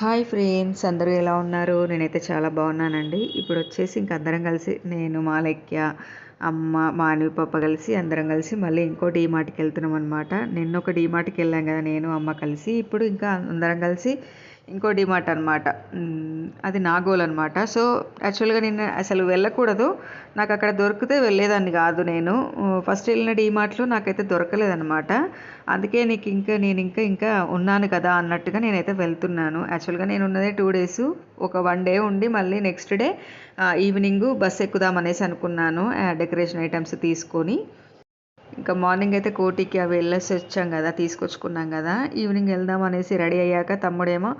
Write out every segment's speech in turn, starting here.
Hi friends అందరూ ఎలా ఉన్నారు? నేనైతే చాలా బాగున్నానండి. ఇప్పుడు వచ్చేసి ఇంక అందరం కలిసి నేను మాలక్య అమ్మ మానవి పాప కలిసి అందరం కలిసి మళ్ళీ ఇంకో డీమార్ట్కి వెళ్తున్నాం అనమాట నిన్న ఒక డీమార్ట్కి వెళ్ళాం కదా నేను అమ్మ కలిసి. ఇప్పుడు ఇంకా అందరం కలిసి ఇంకో డిమార్ట్ అనమాట అది నా గోల్ అనమాట సో యాక్చువల్గా నేను అసలు వెళ్ళకూడదు. నాకు అక్కడ దొరికితే వెళ్ళేదాన్ని కాదు నేను. ఫస్ట్ వెళ్ళిన డిమార్ట్లో నాకైతే దొరకలేదనమాట అందుకే నీకు ఇంకా నేను ఇంకా ఇంకా ఉన్నాను కదా అన్నట్టుగా నేనైతే వెళ్తున్నాను. యాక్చువల్గా నేను ఉన్నదే టూ డేస్ ఒక వన్ డే ఉండి మళ్ళీ నెక్స్ట్ డే ఈవినింగ్ బస్ ఎక్కుదాం అనేసి అనుకున్నాను డెకరేషన్ ఐటమ్స్ తీసుకొని. ఇంకా మార్నింగ్ అయితే కోటికి అవి వెళ్ళేసి వచ్చాం కదా తీసుకొచ్చుకున్నాం కదా. ఈవినింగ్ వెళ్దాం అనేసి రెడీ అయ్యాక తమ్ముడేమో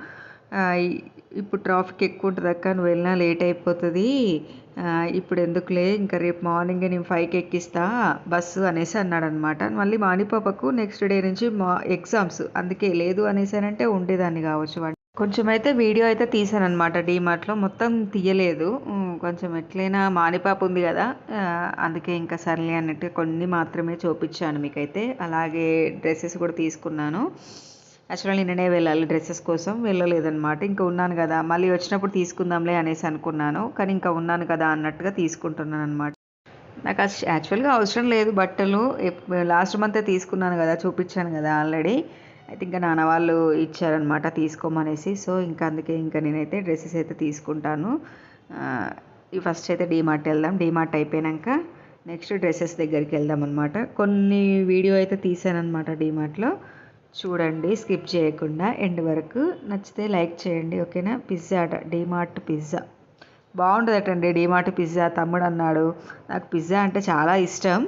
ఇప్పుడు ట్రాఫిక్ ఎక్కువ ఉంటుంది అక్క నువ్వు వెళ్ళినా లేట్ అయిపోతుంది. ఇప్పుడు ఎందుకులే ఇంకా రేపు మార్నింగ్ నేను ఫైవ్కి ఎక్కిస్తా బస్సు అనేసి అన్నాడు అనమాట మళ్ళీ మాణిపాపకు నెక్స్ట్ డే నుంచి మా ఎగ్జామ్స్ అందుకే లేదు అనేసి అంటే ఉండేదాన్ని కావచ్చు. కొంచెం అయితే వీడియో అయితే తీసాను అనమాట డీమార్ట్లో మొత్తం తీయలేదు. కొంచెం ఎట్లయినా మానిపాపు ఉంది కదా అందుకే ఇంకా సర్లే అన్నట్టు కొన్ని మాత్రమే చూపించాను మీకైతే. అలాగే డ్రెస్సెస్ కూడా తీసుకున్నాను. యాక్చువల్గా నిన్ననే వెళ్ళాలి డ్రెస్సెస్ కోసం వెళ్ళలేదన్నమాట. ఇంకా ఉన్నాను కదా మళ్ళీ వచ్చినప్పుడు తీసుకుందాంలే అనేసి అనుకున్నాను. కానీ ఇంకా ఉన్నాను కదా అన్నట్టుగా తీసుకుంటున్నాను అనమాట నాకు యాక్చువల్గా అవసరం లేదు బట్టలు. లాస్ట్ మంతే తీసుకున్నాను కదా చూపించాను కదా ఆల్రెడీ. అయితే ఇంకా నాన్న వాళ్ళు ఇచ్చారనమాట తీసుకోమనేసి. సో ఇంకా అందుకే ఇంకా నేనైతే డ్రెస్సెస్ అయితే తీసుకుంటాను. ఈ ఫస్ట్ అయితే డీమార్ట్ వెళ్దాం. డీమార్ట్ అయిపోయాక నెక్స్ట్ డ్రెస్సెస్ దగ్గరికి వెళ్దాం అనమాట కొన్ని వీడియో అయితే తీసానమాట డీమార్ట్లో చూడండి స్కిప్ చేయకుండా ఎండ్ వరకు. నచ్చితే లైక్ చేయండి ఓకేనా? పిజ్జా అట డీమార్ట్ పిజ్జా బాగుంటుందటండి డీమార్ట్ పిజ్జా తమ్ముడు అన్నాడు నాకు పిజ్జా అంటే చాలా ఇష్టం.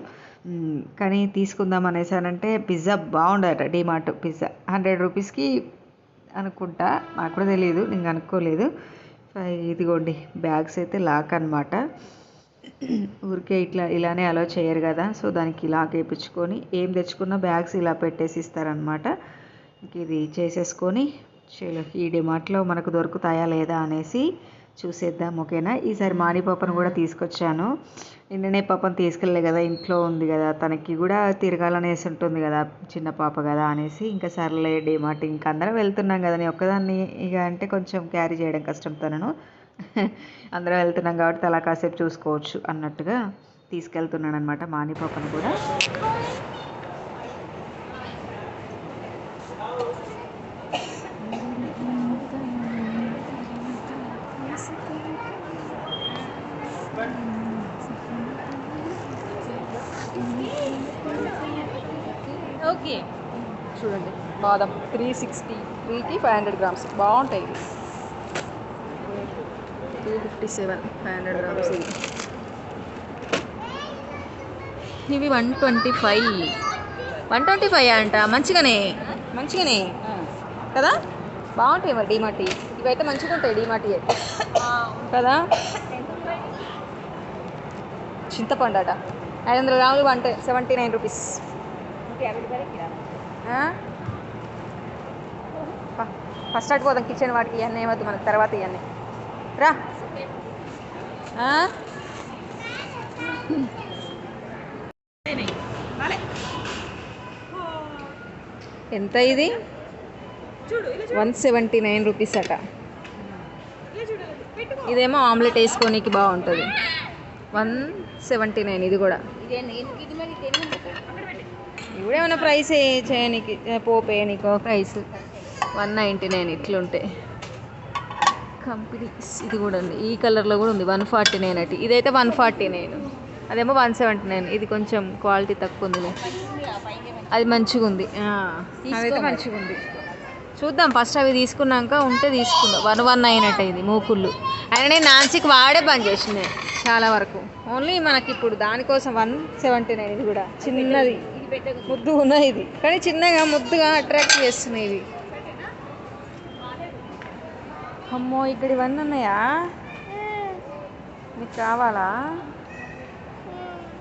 కానీ తీసుకుందాం అనేసానంటే పిజ్జా బాగుండట డిమార్ట్ పిజ్జా. హండ్రెడ్ రూపీస్కి అనుకుంటా నాకు కూడా తెలియదు నేను అనుకోలేదు ఇదిగోండి బ్యాగ్స్ అయితే లాక్ అనమాట ఊరికే ఇట్లా ఇలానే అలో చేయరు కదా సో దానికి లాక్ వేయించుకొని ఏం తెచ్చుకున్న బ్యాగ్స్ ఇలా పెట్టేసి ఇస్తారనమాట ఇది చేసేసుకొని చలో ఈ డిమార్ట్లో మనకు దొరుకుతాయా లేదా అనేసి చూసేద్దాం ఓకేనా? ఈసారి మాని పాపను కూడా తీసుకొచ్చాను. నిన్ననే పాపను తీసుకెళ్ళలే కదా ఇంట్లో ఉంది కదా. తనకి కూడా తిరగాలనేసి ఉంటుంది కదా చిన్న పాప కదా అనేసి. ఇంకా సర్లే డిమార్ట్ ఇంకా అందరం వెళ్తున్నాం కదా నేను ఒక్కదాన్ని ఇక అంటే కొంచెం క్యారీ చేయడం కష్టం తనను. అందరం వెళ్తున్నాం కాబట్టి అలా కాసేపు చూసుకోవచ్చు అన్నట్టుగా తీసుకెళ్తున్నాను అనమాట మాని పాపను కూడా. ఓకే. చూడండి. బాదం త్రీ సిక్స్టీ త్రీకి ఫైవ్ హండ్రెడ్ గ్రామ్స్. బాగుంటాయి. Two fifty seven five hundred grams ఇవి. ఇవి one twenty five. One twenty five అంట? మంచిగానే. మంచిగానే. కదా? బాగుంటాయి మరి డీమార్టీ. ఇవైతే మంచిగా ఉంటాయి డీమార్టీ కదా? చింతపండు అట. ఐదు వందల గ్రాములు one seventy nine rupees first అటు పోదాం కిచెన్ వాటికి ఇవన్నీ ఏమవుతుంది మనకు తర్వాత ఇవన్నీ రా. ఎంత ఇది? వన్ సెవెంటీ నైన్ రూపీస్ అట. ఇదేమో ఆమ్లెట్ వేసుకోనికి బాగుంటుంది. వన్ సెవెంటీ నైన్ ఇది కూడా. ఇవిడేమైనా ప్రైస్ చేయనికి పోపు వేయనికో ప్రైస్ వన్ నైంటీ నైన్ ఇట్లుంటే. కంపెనీస్ ఇది కూడా ఉంది. ఈ కలర్లో కూడా ఉంది. వన్ ఫార్టీ నైన్ అటు. ఇదైతే వన్ ఫార్టీ నైన్ అదేమో వన్ సెవెంటీ నైన్ ఇది కొంచెం క్వాలిటీ తక్కువ ఉంది అది మంచిగా ఉంది. అదైతే మంచిగా ఉంది. చూద్దాం. ఫస్ట్ అవి తీసుకున్నాక ఉంటే తీసుకుందాం. వన్ వన్ నైన్ అట్ట ఇది మూకుళ్ళు. అయినా నేను నాన్సీకి వాడే బంద్ చేసింది చాలా వరకు. ఓన్లీ మనకి ఇప్పుడు దానికోసం వన్ సెవెంటీ నైన్ ఇది కూడా. చిన్నది. ముద్దు ఉన్నాయి ఇది. కానీ చిన్నగా ముద్దుగా అట్రాక్ట్ చేస్తున్నాయి ఇవి. అమ్మో ఇక్కడ ఇవన్నీ ఉన్నాయా? మీకు కావాలా?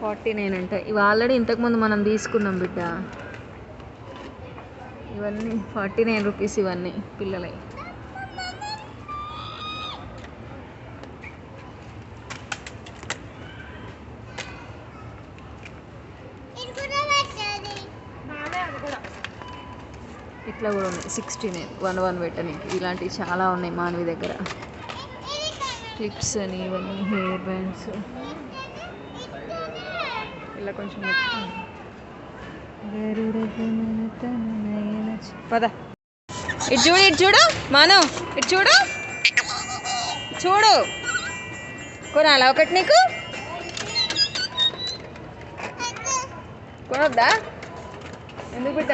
ఫార్టీ నైన్ అంటే. ఇవి ఆల్రెడీ ఇంతకుముందు మనం తీసుకున్నాం బిడ్డ. ఇవన్నీ ఫార్టీ నైన్ రూపీస్ ఇవన్నీ పిల్లలవి. ఇట్లా కూడా ఉన్నాయి. సిక్స్టీ నైన్ వన్ వన్ పెట్టడానికి ఇలాంటివి చాలా ఉన్నాయి మానవి దగ్గర. క్లిప్స్ అని ఇవన్నీ హెయిర్ బ్యాండ్స్ ఇలా కొంచెం పద. ఇటు చూడు ఇటు చూడు మానవ్. ఇటు చూడు. చూడు. కొనాలా ఒకటి నీకు? కొనొద్దా? ఎందుకు బిడ్డ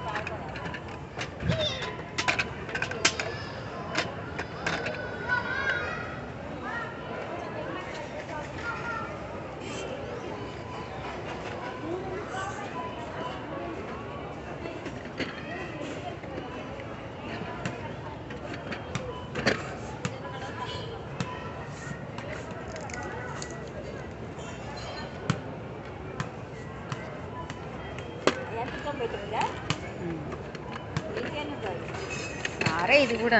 కూడా.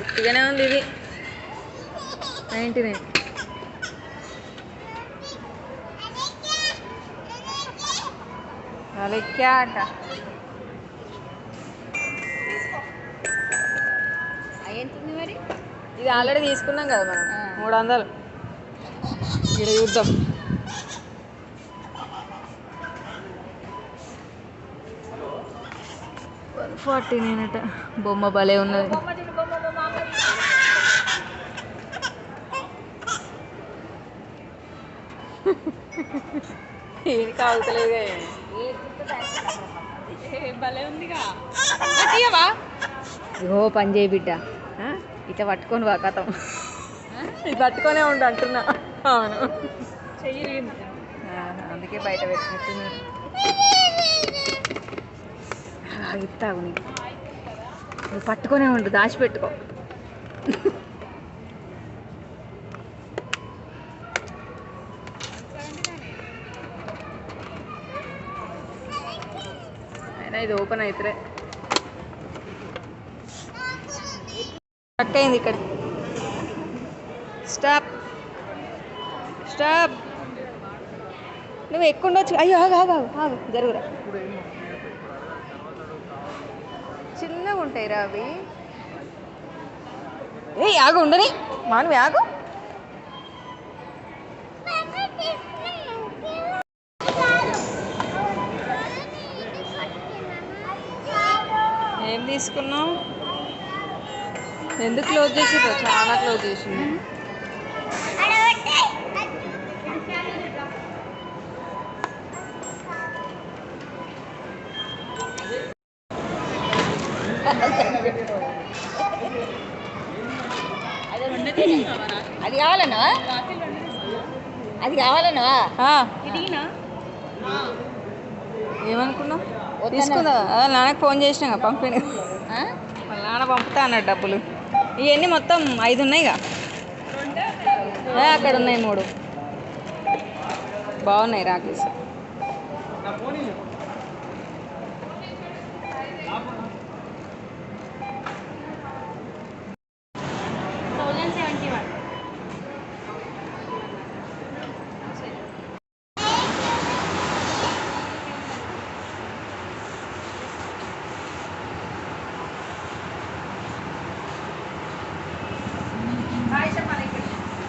ఉట్టిగానే ఉంది ఇది. నైంటీ నైన్ అలెక్కా అంట ఎంతుంది మరి? ఇది ఆల్రెడీ తీసుకున్నాం కదా మనం. మూడు వందలు. ఇక్కడ చూద్దాం. ఫార్టీ నైన్ అట. బొమ్మ భలే ఉన్నది. ఏది ఉందిగా. ఇగో పని చేయి బిడ్డ? ఇట్లా పట్టుకొని వా కథం. ఇది పట్టుకొనే ఉండు అంటున్నా. అవును. అందుకే బయట పెట్టినట్టు ఇస్తావు నీకు నువ్వు పట్టుకునే ఉండు దాచిపెట్టుకో. అయినా ఇది ఓపెన్ అవుతురే కట్ అయింది ఇక్కడ. స్టాప్. స్టాప్. నువ్వు ఎక్కువ ఉండొచ్చు. అయ్యో ఆగు ఆగు ఆగు ఆగు. జరుగురా. చిన్నగా ఉంటాయి రా అవి ఏ ఆగు ఉండని. మానవి ఆగు. ఏం తీసుకున్నావు? ఎందుకు క్లోజ్ చేసిండ్రో? చాలా క్లోజ్ చేసింది అది కావాలనా? అది కావాలనా? ఏమనుకున్నావు? తీసుకుందా? నాన్నకి ఫోన్ చేసినా పంపిణీ? వాళ్ళ నాన్న పంపుతా అన్నాడు డబ్బులు. ఇవన్నీ మొత్తం ఐదు ఉన్నాయిగా. ఏ, అక్కడ ఉన్నాయి మూడు. బాగున్నాయి రాకేష్.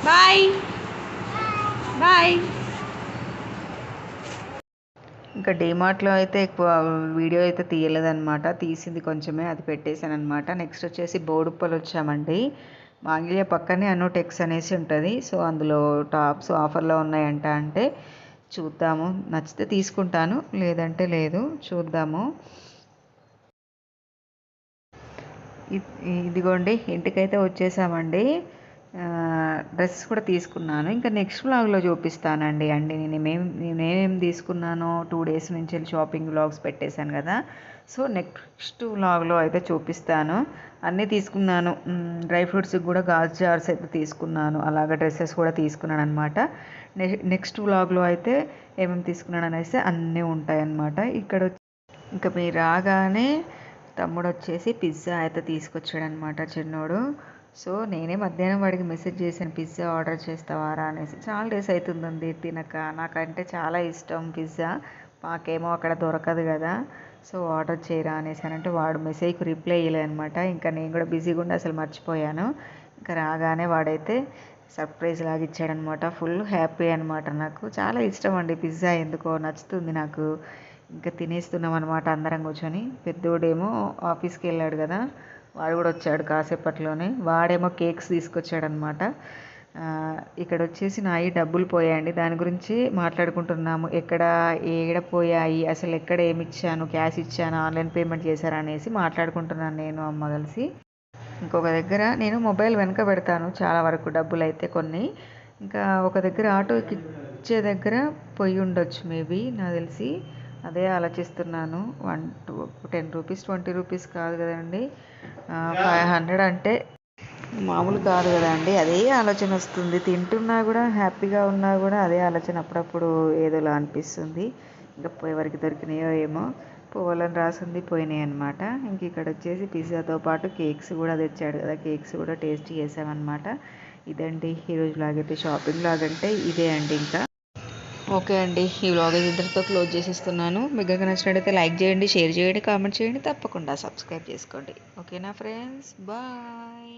బాయ్. బాయ్. ఇంకా డీమార్ట్లో అయితే ఎక్కువ వీడియో అయితే తీయలేదన్నమాట. తీసింది కొంచెమే అది పెట్టేశాను అనమాట నెక్స్ట్ వచ్చేసి బోడుప్పలు వచ్చామండి. మాంగిలియా పక్కనే అనుటెక్స్ అనేసి ఉంటుంది. సో అందులో టాప్స్ ఆఫర్లో ఉన్నాయంట అంటే చూద్దాము. నచ్చితే తీసుకుంటాను లేదంటే లేదు చూద్దాము. ఇదిగోండి ఇంటికైతే వచ్చేసామండి. డ్రెస్ కూడా తీసుకున్నాను. ఇంకా నెక్స్ట్ వ్లాగ్లో చూపిస్తానండి అండి. నేను ఏమేమి నేనేం తీసుకున్నానో టూ డేస్ నుంచి వెళ్ళి షాపింగ్ వ్లాగ్స్ పెట్టేశాను కదా. సో నెక్స్ట్ వ్లాగ్లో అయితే చూపిస్తాను. అన్నీ తీసుకున్నాను. డ్రై ఫ్రూట్స్కి కూడా గాజు జార్స్ అయితే తీసుకున్నాను. అలాగే డ్రెస్సెస్ కూడా తీసుకున్నాను అనమాట నెక్స్ట్ వ్లాగ్లో అయితే ఏమేమి తీసుకున్నాను అనేసి అన్నీ ఉంటాయన్నమాట. ఇక్కడ ఇంకా మీరు రాగానే తమ్ముడు వచ్చేసి పిజ్జా అయితే తీసుకొచ్చాడు అనమాట చిన్నోడు. సో నేనే మధ్యాహ్నం వాడికి మెసేజ్ చేశాను పిజ్జా ఆర్డర్ చేస్తావారా అనేసి. చాలా డేస్ అవుతుందండి తినక. నాకంటే చాలా ఇష్టం పిజ్జా. మాకేమో అక్కడ దొరకదు కదా సో ఆర్డర్ చేయరా అనేసి అని అంటే వాడు మెసేజ్కి రిప్లై అనమాట ఇంకా నేను కూడా బిజీగా ఉండి అసలు మర్చిపోయాను. ఇంకా రాగానే వాడైతే సర్ప్రైజ్ లాగా ఇచ్చాడనమాట ఫుల్ హ్యాపీ అనమాట నాకు. చాలా ఇష్టం అండి పిజ్జా. ఎందుకో నచ్చుతుంది నాకు. ఇంకా తినేస్తున్నాం అనమాట అందరం కూర్చొని. పెద్దోడేమో ఆఫీస్కి వెళ్ళాడు కదా వాడు కూడా వచ్చాడు కాసేపట్లోనే. వాడేమో కేక్స్ తీసుకొచ్చాడనమాట. ఇక్కడ వచ్చేసి నాయి డబ్బులు పోయాయండి. దాని గురించి మాట్లాడుకుంటున్నాము. ఎక్కడ ఏడ పోయాయి అసలు ఎక్కడ ఏమి ఇచ్చాను క్యాష్ ఇచ్చాను ఆన్లైన్ పేమెంట్ చేశారా అనేసి మాట్లాడుకుంటున్నాను నేను అమ్మ కలిసి. ఇంకొక దగ్గర నేను మొబైల్ వెనక పెడతాను చాలా వరకు డబ్బులు అయితే కొన్ని. ఇంకా ఒక దగ్గర ఆటోకి ఇచ్చే దగ్గర పోయి ఉండొచ్చు మేబీ నాకు తెలిసి. అదే ఆలోచిస్తున్నాను. One two ten rupees twenty rupees కాదు కదండి. ఫైవ్ హండ్రెడ్ అంటే మామూలు కాదు కదండి. అదే ఆలోచన వస్తుంది. తింటున్నా కూడా హ్యాపీగా ఉన్నా కూడా అదే ఆలోచన అప్పుడప్పుడు ఏదోలా అనిపిస్తుంది. ఇంకా ఎవరికి దొరికినాయో ఏమో పోవాలని రాసింది పోయినాయి అనమాట ఇంక ఇక్కడ వచ్చేసి పిజ్జాతో పాటు కేక్స్ కూడా తెచ్చాడు కదా. కేక్స్ కూడా టేస్ట్ చేసామన్నమాట ఇదండి ఈరోజు వ్లాగ్ అయితే షాపింగ్ వ్లాగ్ అంటే ఇదే అండి ఇంకా. ఓకే అండి. ఈ వ్లాగ్ ఇద్దరితో క్లోజ్ చేసేస్తున్నాను. మీకు కనుక నచ్చినట్టయితే లైక్ చేయండి షేర్ చేయండి కామెంట్ చేయండి తప్పకుండా సబ్స్క్రైబ్ చేసుకోండి. ఓకేనా ఫ్రెండ్స్ బాయ్